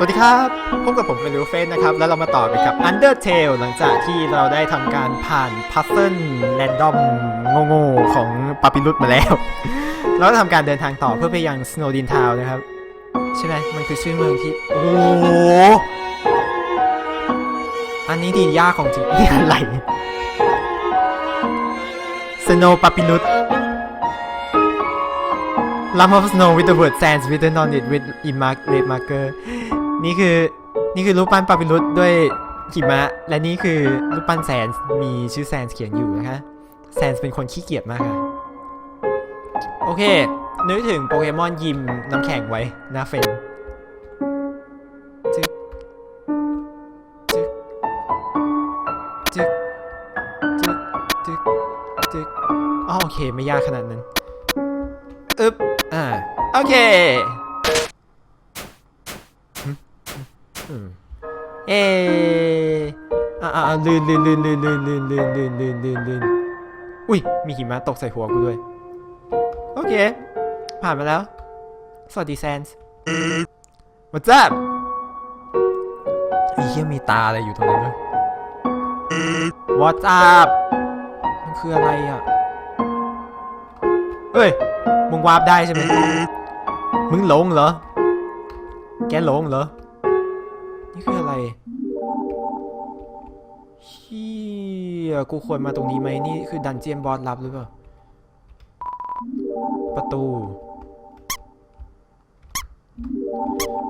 สวัสดีครับ พบกับผมเป็นลูเฟนนะครับ แล้วเรามาต่อกันกับ Undertale หลังจากที่เราได้ทำการผ่านพัซเซิลแรนดอมโง่ๆของปาปิรุสมาแล้ว เราก็ทำการเดินทางต่อเพื่อไปยังสโนดินทาวนะครับ ใช่ไหมมันคือชื่อเมืองที่ โอ้โหอันนี้ดียากของจริงนี่อะไรสโนปาปิรุส Lump of snow with the word sands written on it with a mark red marker นี่คือนี่คือรูปปั้นปาปิรุสด้วยหิมะ และนี่คือรูปปั้นแซนมีชื่อแซนเขียนอยู่นะคะแซนเป็นคนขี้เกียจมากค่ะโอเค นึกถึงโปเกมอนยิมน้ำแข็งไว้น้าเฟนจึ๊กจึ๊กจึ๊กจึ๊กจึ๊กจึ๊กอ๋อโอเค ไม่ยากขนาดนั้น อึ๊บ อ่า โอเค ออ่าอ่าลื่นลื่นลื่นลื่นลื่นลื่นลื่นลื่นลื่นลื่นลื่นอุ้ย มีหิมะตกใส่หัวกูด้วย โอเค ผ่านมาแล้ว สวัสดีแซนส์ What's up ไอ้เหี้ยมีตาอะไรอยู่ตรงนั้นด้วย What's up มันคืออะไรอะ เฮ้ย มึงวาร์ปได้ใช่ไหม มึงหลงเหรอ แกหลงเหรอ ยกูควรมาตรงนี้ไหมนี่คือดันเจียนบอสลับหรือเปล่า ประตู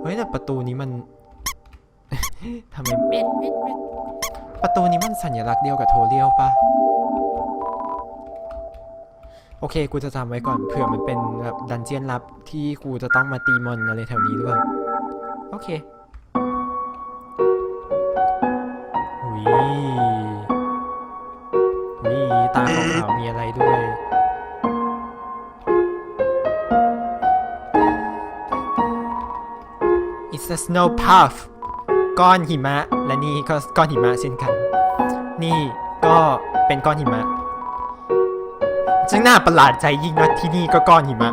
เฮ้ยแต่ประตูนี้มันทำไมเม็ดเม็ดเม็ดประตูนี้มันสัญลักษณ์เดียวกับโทเรียลปะโอเค กูจะจำไว้ก่อนเผื่อมันเป็นแบบดันเจียนลับที่กูจะต้องมาตีมอนอะไรแถวนี้หรือเปล่าโอเคหุยหุยาขาวๆมีอะไรด้วย It's a snow puff ก้อนหิมะ และนี่ก็ก้อนหิมะเช่นกัน นี่ก็เป็นก้อนหิมะจึงน่าประหลาดใจยิ่งนะที่นี่ก็ก้อนหิมะ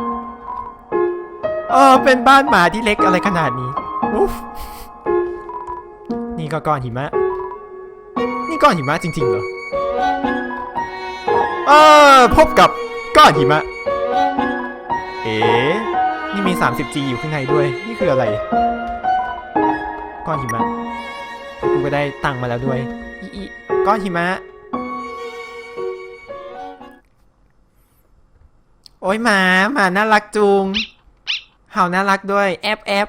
เออเป็นบ้านหมาที่เล็กอะไรขนาดนี้อุ๊ฟนี่ก็ก้อนหิมะ นี่ก้อนหิมะจริงๆเหรอ เออพบกับก้อนหิมะ เอ๋นี่มี 30G อยู่ข้างในด้วย นี่คืออะไร ก้อนหิมะกูก็ได้ตังค์มาแล้วด้วยอีอีก้อนหิมะ โอ้ยหมาหมาน่ารักจุงเห่าน่ารักด้วย แอบแอบ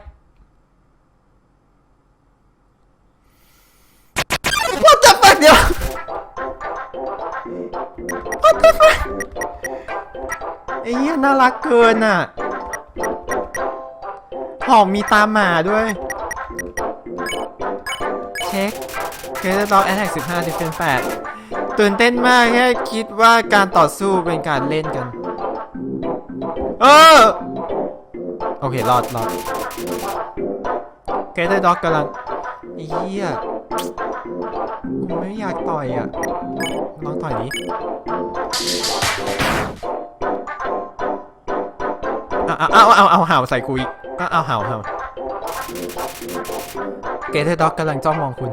ว่าจะปักเดี๋ยว What the fuck ไอ้เหี้ยน่ารักเกินอะหอมมีตาหมาด้วย เช็คเกรดด็อกแอทแทก15 d e f e n 8ตื่นเต้นมากแค่คิดว่าการต่อสู้เป็นการเล่นกัน เออ โอเค รอดรอดเกรดด็อกกำลังไอ้เหี้ยกูไม่อยากต่อยอะ ลองต่อยดิ เอาเอาเอาเอาเอาห่าใส่กูอีกเอาเอาเห่าเห่าเกรดด็อกกำลังจ้องมองคุณ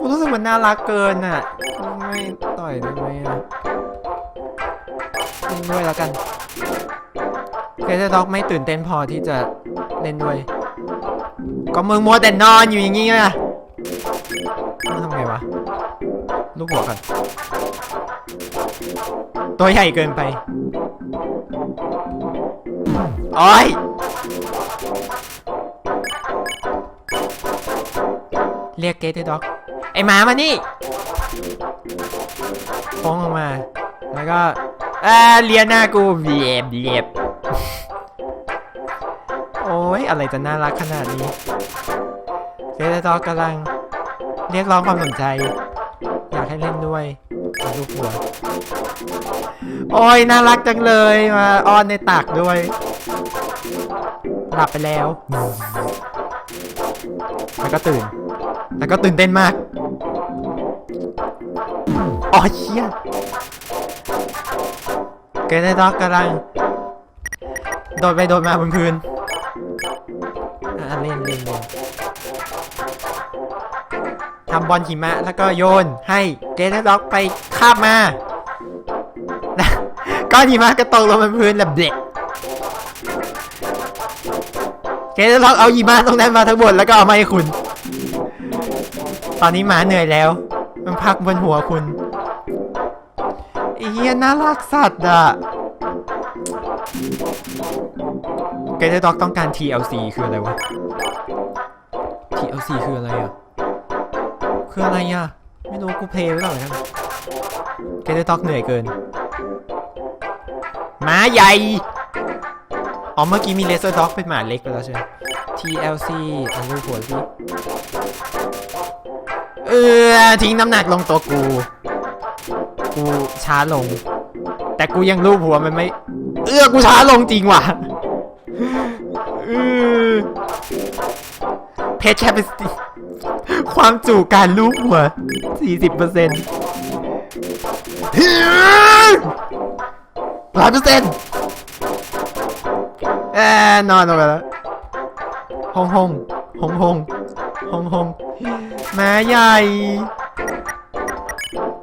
กูรู้สึกมันน่ารักเกินอะ ไม่ต่อยได้ไหมอะเล่นด้วยแล้วกันเกรดด็อกไม่ตื่นเต้นพอที่จะเล่นด้วย ก็มึงมัวแต่นอนอยู่อย่างงี้ไง ทำไงวะ ลูกหัวกันตัวใหญ่เกินไปโอ้ยเรียกเกตด็อก ไอหมามานี่โค้งออกมา แล้วก็เอ่าเลียหน้ากูเบียบเบียบโอ้ยอะไรจะน่ารักขนาดนี้เกตด็อกกำลัง เรียกร้องความสนใจ อยากให้เล่นด้วยมาลูกหัวโอ้ยน่ารักจังเลยมาอ้อนในตากด้วย หลับไปแล้วแล้วก็ตื่น แล้วก็ตื่นเต้นมากอ๋อเชี่ยเกรดด็อกกำลัง โดดไปโดดมาบนพื้นอะเล่นเล่นเล่น ทำบอลหิมะแล้วก็โยนให้เกตล็อกไปคาบมาก้อนหิมะก็ตกลงบนพื้นแล้วเด็กเกตล็อกเอาหิมะตรงนั้นมาทั้งหมดแล้วก็เอามาให้คุณ ตอนนี้หมาเหนื่อยแล้ว มันพักบนหัวคุณไอ้เฮียน่ารักสัตว์อะเกตด็อกต้องการ TLC คืออะไรวะ TLC คืออะไรอะ คืออะไรอะ ไม่รู้กูเพลย์ไว้ก่อนแล้วกันเกตด็อกเหนื่อยเกินหมาใหญ่ อ๋อเมื่อกี้มีเลเซอร์ด็อกเป็นหมาเล็กไปแล้วใช่ไหม TLC เอาลูกหัวสิเออทิ้งน้ำหนักลงตัวกู กูช้าลง แต่กูยังรูปหัวมันไม่ เออกูช้าลงจริงว่ะเออเพจแคปซิตี้ ความจุการลูกหัว 40เปอร์เซ็นต์ร้อยเปอร์เซ็นต์เออนอนลงไปแล้วฮงฮงฮงฮงฮงฮงม้าใหญ่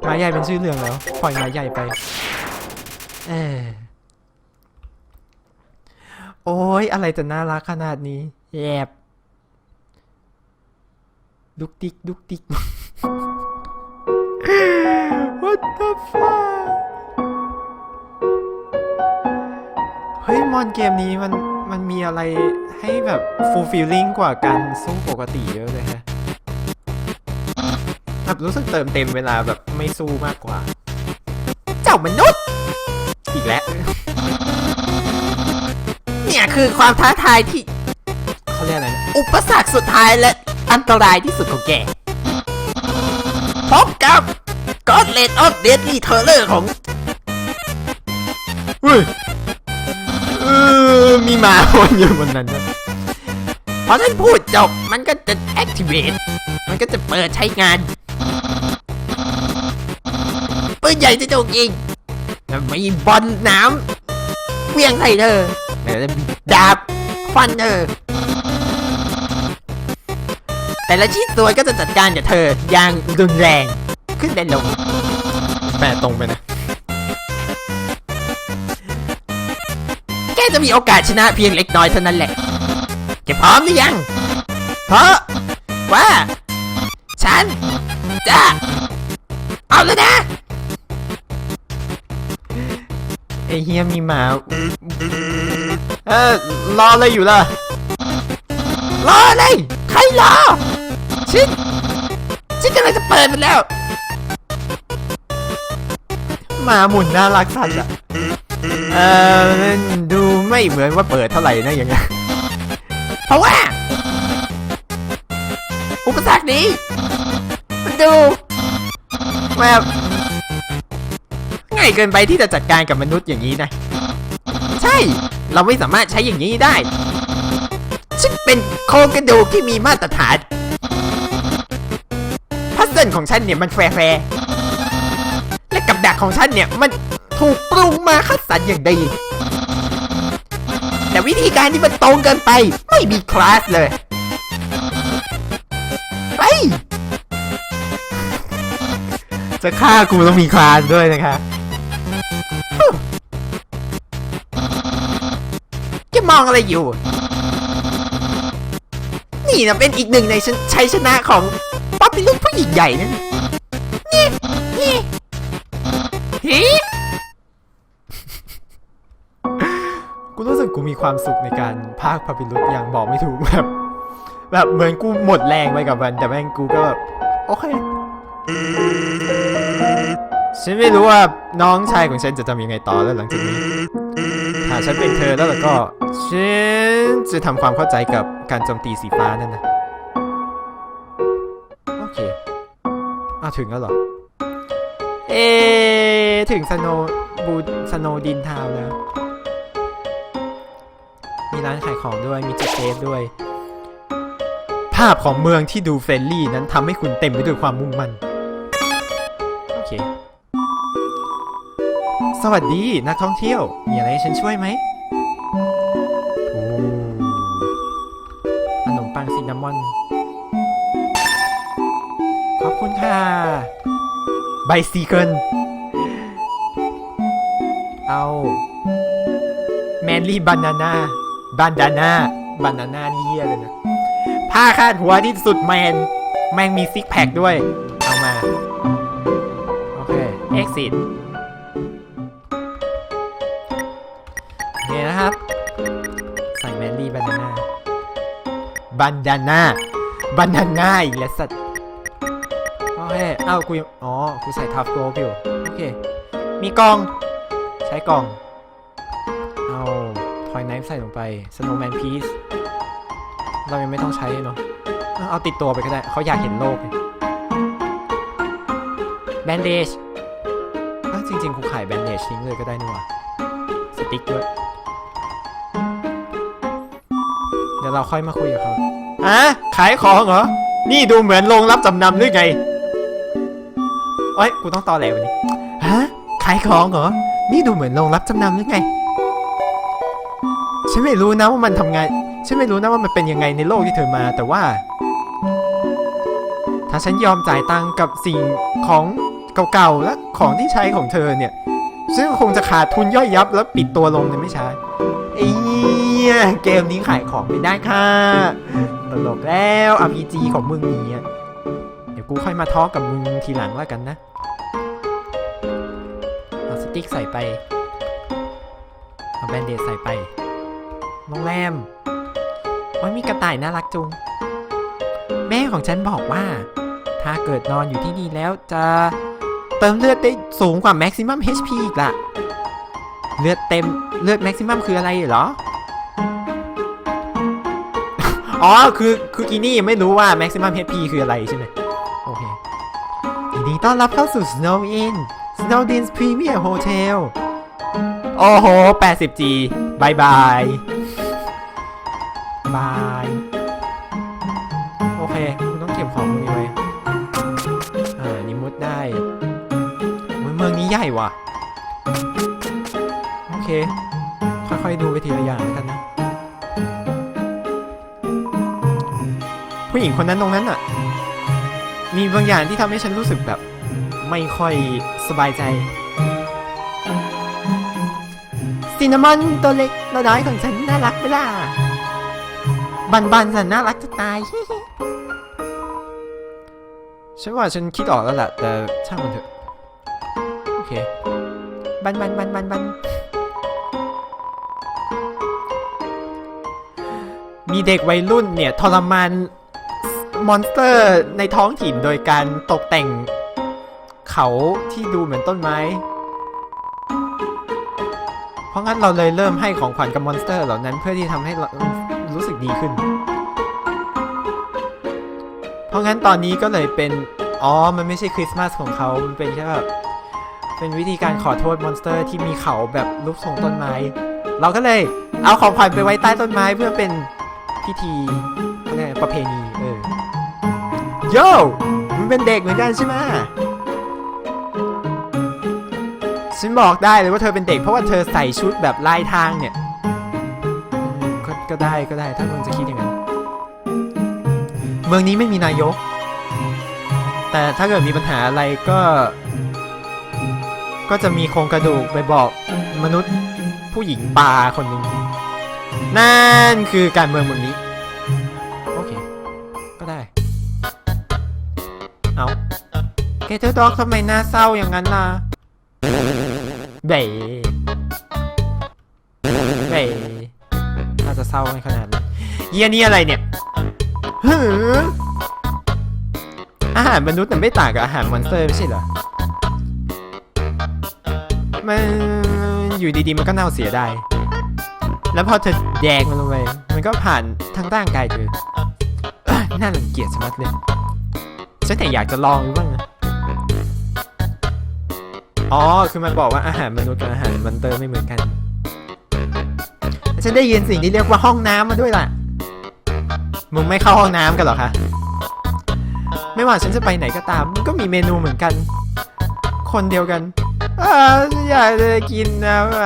ม้าใหญ่เป็นชื่อเรื่องแล้ว ปล่อยม้าใหญ่ไปเออโอ้ยอะไรจะน่ารักขนาดนี้ แยบ ดุกดิกดุกดิก What the fuck เฮ้ยมอนเกมนี้มันมันมีอะไรให้แบบ fulfilling กว่าการสู้ปกติเยอะเลยฮะแบบรู้สึกเติมเต็มเวลาแบบไม่สู้มากกว่า เจ้ามนุษย์ อีกแล้ว เนี่ยคือความท้าทายที่เขาเรียกอะไรนะอุปสรรคสุดท้ายและ อันตรายที่สุดของแก พบกับกอดเลดออฟเดดลี่เทอร์เลอร์ของเฮ้ยเออมีหมาวนอยู่บนนั้นด้วยพอท่านพูดจบมันก็จะ activate มันก็จะเปิดใช้งานปืนใหญ่จะโจกยิงแล้วมีบอลน้ำเวียงใส่เธอแล้วดาบฟันเธอ แต่ละชิ้นส่วนก็จะจัดการกับเธออย่างรุนแรง ขึ้นและลงแปลตรงไปนะ แกจะมีโอกาสชนะเพียงเล็กน้อยเท่านั้นแหละ แกพร้อมหรือยัง เพราะว่า ฉัน จะ เอาแล้วนะไอเฮียมีหมา เออรออะไรอยู่ล่ะ รออะ ไรใครรอชินชินกำลังจะเปิดมันแล้ว มาหมุนน่ารักสัตว์อะเออดูไม่เหมือนว่าเปิดเท่าไหร่นะอย่างเงี้ยเพราะว่า อุปสรรคนี้มันดูแบบง่ายเกินไปที่จะจัดการกับมนุษย์อย่างนี้นะ ใช่ เราไม่สามารถใช้อย่างนี้ได้ ฉันเป็นโครงกระดูกที่มีมาตรฐานพัซเซิลของฉันเนี่ยมันแฟร์ๆและกับดักของฉันเนี่ยมันถูกปรุงมาคัดสรรอย่างดี แต่วิธีการที่มันตรงเกินไปไม่มีคลาสเลยไปจะฆ่ากูต้องมีคลาสด้วยนะคะจะมองอะไรอยู่ นี่นะเป็นอีกหนึ่งในช,ชัยชนะของป๊อปปี้ลูกผู้หญิงใหญ่นั่นนี่นี่ฮีกูรู้สึกกูมีความสุขในการพากพาพิลุตอย่างบอกไม่ถูกแบบแบบเหมือนกูหมดแรงไปกับมัน แต่แม่งกูก็แบบโอเค ฉันไม่รู้ว่าน้องชายของฉันจะทำยังไงต่อแล้วหลังจากนี้ ถ้าฉันเป็นเธอแล้วล่ะก็ ฉันจะทำความเข้าใจกับ การโจมตีสีฟ้านั่นนะ โอเคอ้าถึงแล้วเหรอ เอ ถึงสโนบูสโนดินทาวน์แล้ว มีร้านขายของด้วย มีจุดเซฟด้วย ภาพของเมืองที่ดูเฟรนลี่นั้นทำให้คุณเต็มไปด้วยความมุ่งมั่น โอเค สวัสดีนักท่องเที่ยว มีอะไรให้ฉันช่วยไหม ไบซีเคิลเอาแมนลี่บานาน่าบานดาน่าบานาน่านี่เฮียเลยนะ ผ้าคาดหัวที่สุดแมน แมงมีซิกแพคด้วย เอามา โอเค exit เนี่ยนะครับ ใส่แมนลี่บานาน่าบันดาน่าบันดาน่าอีกแล้วสัตว์ อ้าวกูยังอ๋อกูใส่ทัฟโกลอยู่โอเค มีกล่อง ใช้กล่อง เอาทอยไนฟ์ใส่ลงไป Snowman Piece เรายังไม่ต้องใช้เนาะเอาติดตัวไปก็ได้เขาอยากเห็นโลกแบนเดจจริงๆกูขายแบนเดจทิ้งเลยก็ได้นี่หว่าสติ๊กด้วยเดี๋ยวเราค่อยมาคุยกับเขาอะขายของเหรอ นี่ดูเหมือนโรงรับจำนำหรือไง เอ้ยกูต้องตอแหลวันนี้ฮะขายของเหรอ นี่ดูเหมือนโรงรับจำนำหรือไง ฉันไม่รู้นะว่ามันทำงาน ฉันไม่รู้นะว่ามันเป็นยังไงในโลกที่เธอมา แต่ว่า ถ้าฉันยอมจ่ายตังกับสิ่งของเก่าๆและของที่ใช้ของเธอเนี่ยซึ่งคงจะขาดทุนย่อยยับแล้วปิดตัวลงในไม่ช้าไอ้เหี้ยเกมนี้ขายของไม่ได้ค่ะตลกแล้ว RPG ของมึงนี่อะเดี๋ยวกู ค่อยมาทอกับมึงทีหลังแล้วกันนะเอาสติ๊กใส่ไปเอาแบนเดดใส่ไปโรงแรมโอ้ยมีกระต่ายน่ารักจุง แม่ของฉันบอกว่า ถ้าเกิดนอนอยู่ที่นี่แล้วจะเติมเลือดได้สูงกว่า maximum HP อีกละเลือดเต็มเลือด maximum คืออะไรเหรอ อ๋อ คือ คืออีนี่ไม่รู้ว่า maximum HP คืออะไรใช่ไหม ดีต้อนรับเข้าสู่ Snow Inn Snowdin's Premier Hotel โอ้โห 80G บายบายบาย โอเค คุณต้องเก็บของพวกนี้ไว้ อ่า นี่มุดได้โอ้ยเมืองนี้ใหญ่ว่ะ โอเค ค่อยๆดูไปทีละอย่างแล้วกันนะ ผู้หญิงคนนั้นตรงนั้นอะ มีบางอย่างที่ทำให้ฉันรู้สึกแบบไม่ค่อยสบายใจซินนามอนตัวเล็กตัวน้อยของฉันน่ารักไหมล่ะบันบันสันน่ารักจะตายฉันว่าฉันคิดออกแล้วแหละแต่ช่างมันเถอะ โอเค บันบันบันบันบันมีเด็กวัยรุ่นเนี่ยทรมาน มอนสเตอร์ในท้องถิ่นโดยการตกแต่งเขาที่ดูเหมือนต้นไม้ เพราะงั้นเราเลยเริ่มให้ของขวัญกับมอนสเตอร์เหล่านั้นเพื่อที่ทำให้เรารู้สึกดีขึ้น เพราะงั้นตอนนี้ก็เลยเป็น อ๋อ มันไม่ใช่คริสต์มาสของเขา มันเป็นแค่แบบ เป็นวิธีการขอโทษมอนสเตอร์ที่มีเขาแบบรูปทรงต้นไม้ เราก็เลยเอาของขวัญไปไว้ใต้ต้นไม้เพื่อเป็นพิธีอะไรประเพณี เออโย่มันเป็นเด็กเหมือนกันใช่ไหมฉันบอกได้เลยว่าเธอเป็นเด็กเพราะว่าเธอใส่ชุดแบบลายทางเนี่ยก็ก็ได้ก็ได้ถ้ามึงจะคิดอย่างนั้นเมืองนี้ไม่มีนายก แต่ถ้าเกิดมีปัญหาอะไรก็ ก็จะมีโครงกระดูกไปบอกมนุษย์ผู้หญิงบาคนหนึ่งนั่นคือการเมืองเมืองนี้ เกเทอร์ด็อกทำไมหน้าเศร้าอย่างนั้นล่ะเบ๋เบ๋น่าจะเศร้ากันขนาดนั้นเยี่ยนี่อะไรเนี่ยหืออาหารมนุษย์แต่ะไม่ต่างกับอาหารมอนสเตอร์ไม่ใช่เหรอ มันอยู่ดีๆมันก็เน่าเสียได้ แล้วพอเธอแดงมันลงไปมันก็ผ่านทางร่างกายเธอเอ้ยน่ารังเกียจสมัดเลย ฉันแต่อยากจะลองดูบ้างนะ อ๋อ คือมันบอกว่าอาหารมนุษย์กับอาหารมอนเตอร์ไม่เหมือนกัน ฉันได้ยินสิ่งที่เรียกว่าห้องน้ำมาด้วยล่ะ มึงไม่เข้าห้องน้ำกันหรอคะ ไม่ว่าฉันจะไปไหนก็ตามมันก็มีเมนูเหมือนกัน คนเดียวกันอาอยากจะกินนะไป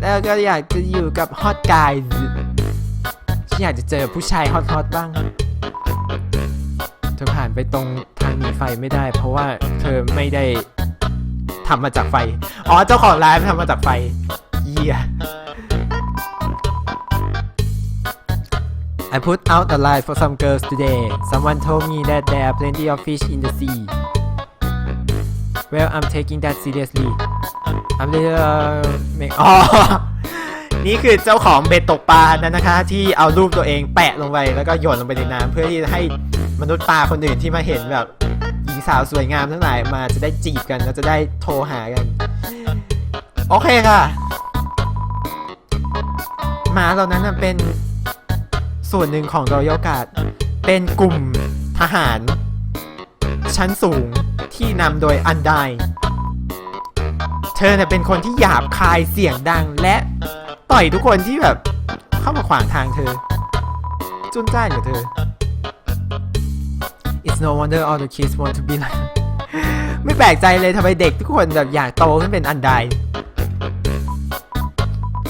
แล้วก็อยากจะอยู่กับฮอตกายฉันอยากจะเจอผู้ชายฮอตฮอตบ้างเธอผ่านไปตรงทางหนีไฟไม่ได้ เพราะว่าเธอไม่ได้ ทำมาจากไฟ อ๋อ เจ้าของร้านทำมาจากไฟ เยี่ย I put out a line for some girls today. Someone told me that there are plenty of fish in the sea. Well, I'm taking that seriously. I'm little uh, make อ๋อ นี่คือเจ้าของเบ็ดตกปลานั่นนะคะ ที่เอารูปตัวเองแปะลงไปแล้วก็โยนลงไปในน้ำเพื่อที่จะให้มนุษย์ปลาคนอื่นที่มาเห็นแบบหญิง สาวสวยงามทั้งหลายมาจะได้จีบกันแล้วจะได้โทรหากัน โอเคค่ะหมาเหล่านั้นนะเป็นส่วนหนึ่งของ Royal Guard เป็นกลุ่มทหาร ชั้นสูงที่นำโดยอันไดเธอเน่ะเป็นคนที่หยาบคายเสียงดังและต่อยทุกคนที่แบบ เข้ามาขวางทางเธอ จุนจ้านกับเธอ It's no wonder all the kids want to be like ไม่แปลกใจเลยทำไมเด็กทุกคนแบบอยากโตขึ้นเป็นอันได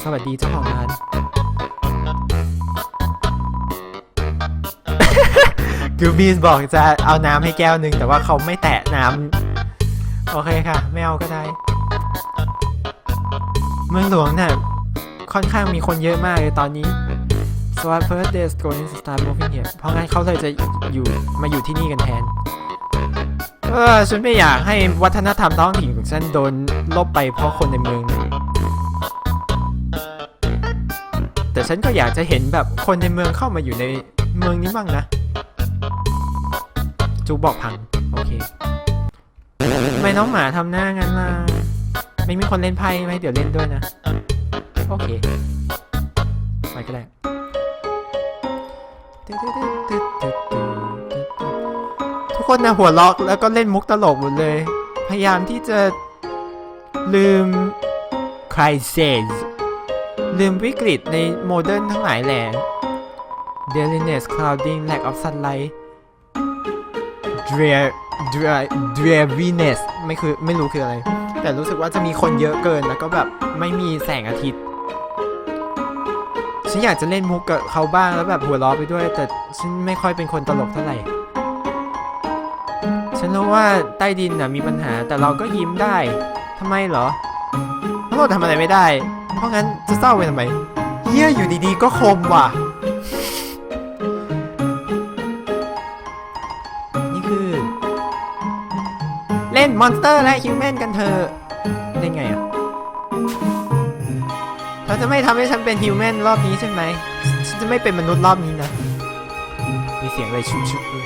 สวัสดีเจ้าของร้าน กูบีสบอกจะเอาน้ำให้แก้วหนึ่งแต่ว่าเขาไม่แตะน้ำ โอเคค่ะ ไม่เอาก็ได้ เมืองหลวงน่ะค่อนข้างมีคนเยอะมากเลยตอนนี้ so at first they're going to start moving here เพราะงั้นเขาเลยจะอยู่มาอยู่ที่นี่กันแทน เออฉันไม่อยากให้วัฒนธรรมท้องถิ่นของฉันโดนลบไปเพราะคนในเมือง แต่ฉันก็อยากจะเห็นแบบคนในเมืองเข้ามาอยู่ในเมืองนี้บ้างนะ จูบอกพัง โอเคทำไมน้องหมาทำหน้างั้นล่ะ ไม่มีคนเล่นไพ่ไหมเดี๋ยวเล่นด้วยนะ โอเค ไปก็ได้ ทุกคนนะหัวล็อกแล้วก็เล่นมุกตลกหมดเลย พยายามที่จะลืม crisis ลืมวิกฤตในโมเดิร์นทั้งหลายแหล่ Dailiness clouding lack of sunlight drear drear dreariness ไม่คือไม่รู้คืออะไร แต่รู้สึกว่าจะมีคนเยอะเกินแล้วก็แบบไม่มีแสงอาทิตย์ ฉันอยากจะเล่นมุกกับเขาบ้างแล้วแบบหัวเราะไปด้วย แต่ฉันไม่ค่อยเป็นคนตลกเท่าไหร่ ฉันรู้ว่าใต้ดินน่ะมีปัญหาแต่เราก็ยิ้มได้ทำไมเหรอเพราะเราทำอะไรไม่ได้ เพราะงั้นจะเศร้าไปทำไมเฮียอยู่ดีๆก็คมว่ะ นี่คือ เล่นมอนสเตอร์และฮิวแมนกันเถอะได้ไงอะ เธอจะไม่ทำให้ฉันเป็นฮิวแมนรอบนี้ใช่ไหม ฉันจะไม่เป็นมนุษย์รอบนี้นะ มีเสียงอะไรชุบชุบด้วย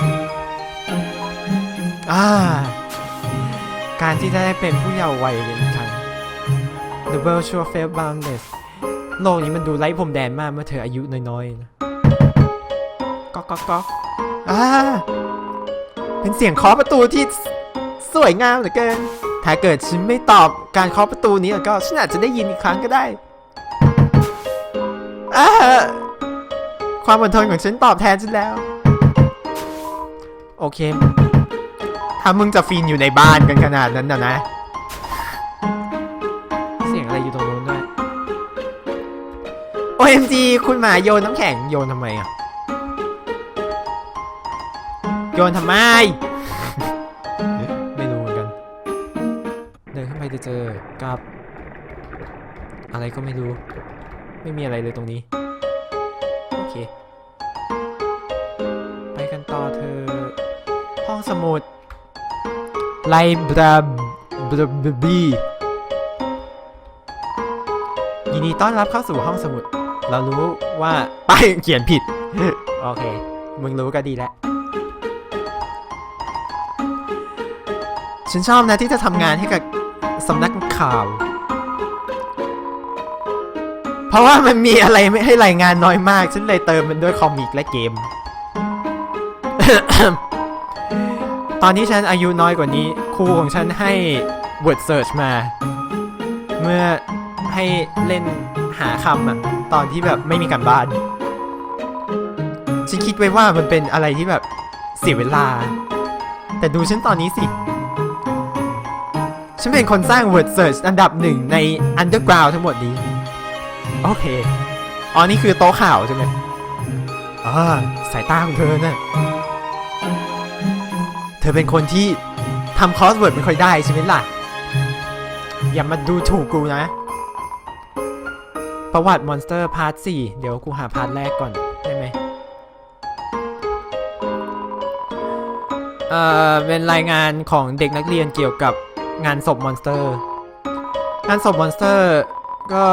อ่า การที่จะได้เป็นผู้เยาว์วัยเลยอีกครั้ง The world sure felt boundless โลกนี้มันดูไร้พรมแดนมากเมื่อเธออายุน้อยๆนะก๊อกก๊อกก๊อกอ่า เป็นเสียงเคาะประตูที่สสวยงามเหลือเกิน ถ้าเกิดฉันไม่ตอบการเคาะประตูนี้แล้วก็ฉันอาจจะได้ยินอีกครั้งก็ได้อ่า ความอดทนของฉันตอบแทนฉันแล้ว โอเค ถ้ามึงจะฟีนอยู่ในบ้านกันขนาดนั้นนะนะ เสียงอะไรอยู่ตรงนู้นด้วย OMG คุณหมาโยนน้ำแข็งโยนทำไมอะ โยนทำไม ไม่รู้เหมือนกัน เดินเข้าไปจะเจอกับ อะไรก็ไม่รู้ ไม่มีอะไรเลยตรงนี้ โอเค ไปกันต่อเธอ ห้องสมุด ไลบราบราบียินดีต้อนรับเข้าสู่ห้องสมุด เรารู้ว่าป้ายเขียนผิด โอเค มึงรู้ก็ดีแล้วฉันชอบนะที่จะทำงานให้กับสำนักข่าว เพราะว่ามันมีอะไรไม่ให้รายงานน้อยมาก ฉันเลยเติมมันด้วยคอมิกและเกม ตอนที่ฉันอายุน้อยกว่านี้ครูของฉันให้ word search มา เมื่อให้เล่นหาคำอะตอนที่แบบไม่มีการบ้าน ฉันคิดไว้ว่ามันเป็นอะไรที่แบบเสียเวลา แต่ดูฉันตอนนี้สิ ฉันเป็นคนสร้าง word search อันดับหนึ่งใน underground ทั้งหมดนี้ โอเค อ๋อ นี่คือโต๊ะข่าวใช่ไหมอ่าสายตาของเธอน่ะเธอเป็นคนที่ทำคอสเวิร์ดไม่ค่อยได้ใช่ไหมล่ะ อย่ามาดูถูกกูนะ ประวัติมอนสเตอร์พาร์ท4เดี๋ยวกูหาพาร์ทแรกก่อน ได้ไหมเอ่อ เป็นรายงานของเด็กนักเรียนเกี่ยวกับงานศพมอนสเตอร์ งานศพมอนสเตอร์ก็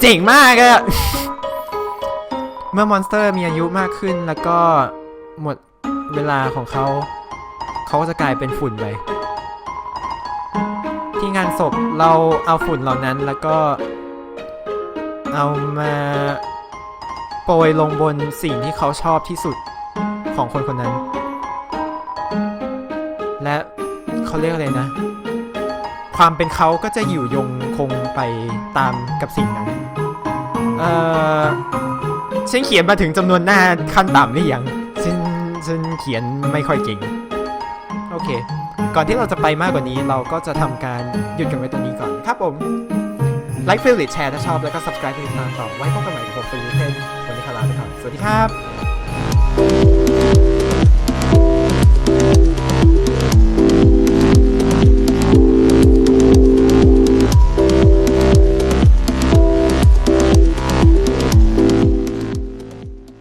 เจ๋งมากอะเมื่อมอนสเตอร์มีอายุมากขึ้นแล้วก็หมดเวลาของเขา เขาก็จะกลายเป็นฝุ่นไปที่งานศพเราเอาฝุ่นเหล่านั้นแล้วก็ เอามาโปรยลงบนสิ่งที่เขาชอบที่สุดของคนคนนั้น และเขาเรียกอะไรนะ ความเป็นเขาก็จะอยู่ยงคงไปตามกับสิ่งนั้น เอ่อฉันเขียนมาถึงจำนวนหน้าขั้นต่ำหรือยังฉันฉันเขียนไม่ค่อยเก่งโอเค ก่อนที่เราจะไปมากกว่านี้เราก็จะทำการหยุดกันไว้ตรงนี้ก่อนครับผมไลค์ฟิลหรือแชร์ถ้าชอบแล้วก็ subscribe ติดตามต่อไว้พบกันใหม่ผมเป็นยูเทนวันนี้ขอลาไปก่อนสวัสดีครับ